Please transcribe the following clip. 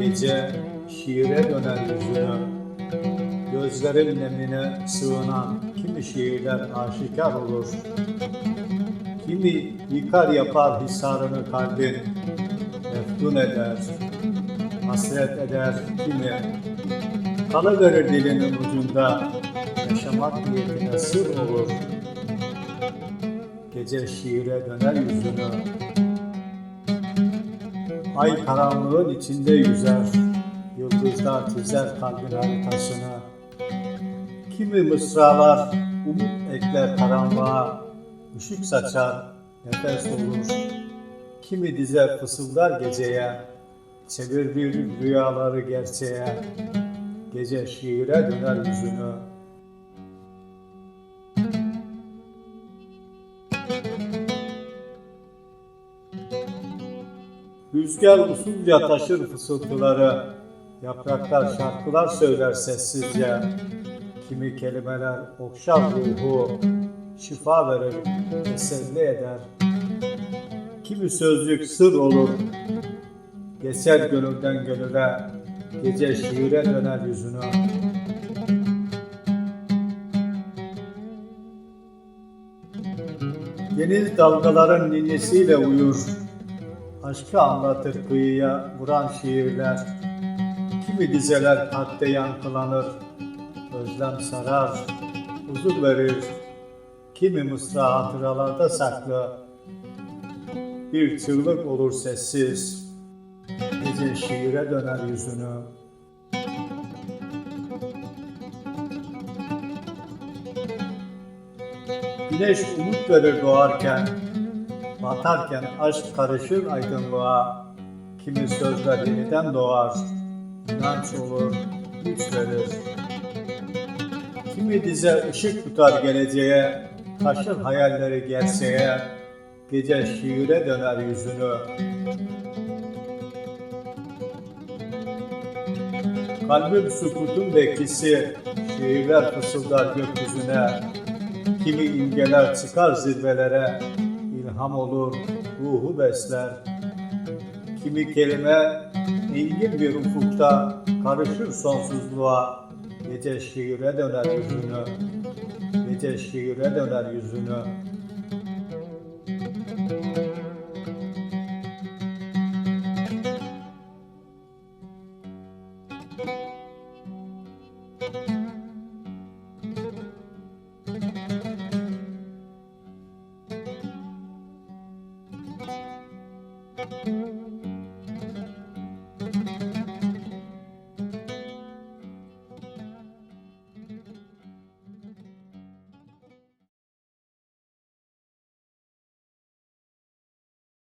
gece şiire döner yüzünü. Gözlerin nemine sığınan kimi şiirler aşikar olur. Kimi yıkar yapar hisarını kalbin, meftun eder, hasret eder kimi. Kalıverir dilinin ucunda, yaşamak niyetine sır olur. Gece şiire döner yüzünü, Ay karanlığın içinde yüzer, yıldızlar çizer kalbin haritasını. Kimi mısralar umut ekler karanlığa, ışık saçar, nefes olur. Kimi dize fısıldar geceye, çevirir rüyaları gerçeğe. Gece şiire döner yüzünü, Rüzgar usulca taşır fısıltıları, yapraklar şarkılar söyler sessizce. Kimi kelimeler okşar ruhu, şifa verir, teselli eder. Kimi sözcük sır olur, geçer gönülden gönüle, gece şiire döner yüzünü. Deniz dalgaların ninnisiyle uyur, Aşkı anlatır kıyıya vuran şiirler. Kimi dizeler kalpte yankılanır. Özlem sarar, huzur verir. Kimi mısra hatıralarda saklı. Bir çığlık olur sessiz. Gece şiire döner yüzünü. Güneş umut verir doğarken, Batarken aşk karışır aydınlığa, kimi sözler yeniden doğar, inanç olur, güç verir. Kimi dize ışık tutar geleceğe, taşır hayalleri gerçeğe, gece şiire döner yüzünü. Kalbim sukutun bekçisi, şiirler fısıldar gökyüzüne, kimi imgeler çıkar zirvelere, ilham olur, ruhu besler. Kimi kelime engin bir ufukta karışır sonsuzluğa, gece şiire döner yüzünü, gece şiire döner yüzünü. Thank you.